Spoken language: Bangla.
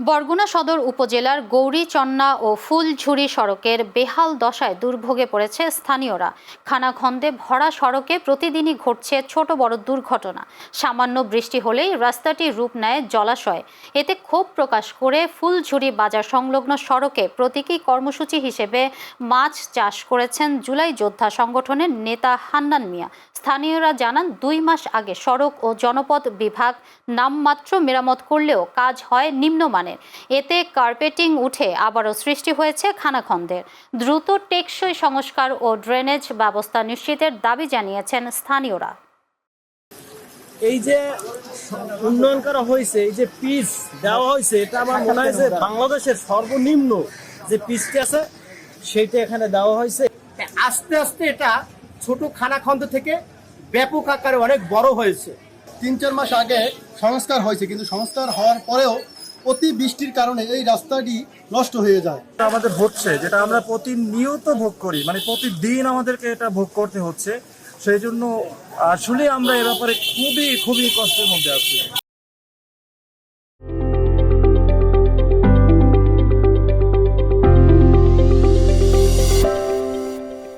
বরগুনা সদর উপজেলার গৌরীচন্না ও ফুলঝুরি সড়কের বেহাল দশায় দুর্ভোগে পড়েছে স্থানীয়রা। খানাখন্দে ভরা সড়কে প্রতিদিনই ঘটছে ছোট বড় দুর্ঘটনা। সামান্য বৃষ্টি হলেই রাস্তাটি রূপ নেয় জলাশয়। এতে ক্ষোভ প্রকাশ করে ফুলঝুরি বাজার সংলগ্ন সড়কে প্রতীকী কর্মসূচি হিসেবে মাছ চাষ করেছেন জুলাই যোদ্ধা সংগঠনের নেতা হান্নান মিয়া। স্থানীয়রা জানান, দুই মাস আগে সড়ক ও জনপথ বিভাগ নামমাত্র মেরামত করলেও কাজ হয় নিম্নমানের। এতে কার্পেটিং উঠে আবারও সৃষ্টি হয়েছে খানাখন্দের। দ্রুত টেকসই সংস্কার ও ড্রেনেজ ব্যবস্থা নিশ্চিতের দাবি জানিয়েছেন স্থানীয়রা। এই যে উন্নয়ন করা হয়েছে এই যে পিচ দেওয়া হয়েছে এটা আমার মনে হয় যে বাংলাদেশের সর্বনিম্ন যে পিচটি আছে সেইটা এখানে দেওয়া হয়েছে। আস্তে আস্তে এটা ছোট খানাখন্দ থেকে ব্যাপক আকারে অনেক বড় হয়েছে। তিন চার মাস আগে সংস্কার হয়েছে কিন্তু সংস্কার হওয়ার পরেও অতি বৃষ্টির কারণে এই রাস্তাটি নষ্ট হয়ে যায়। আমাদের হচ্ছে, যেটা আমরা প্রতিনিয়ত ভোগ করি মানে প্রতিদিন আমাদেরকে এটা ভোগ করতে হচ্ছে। সেই জন্য আসলে আমরা এ ব্যাপারে খুবই খুবই কষ্টের মধ্যে আছি।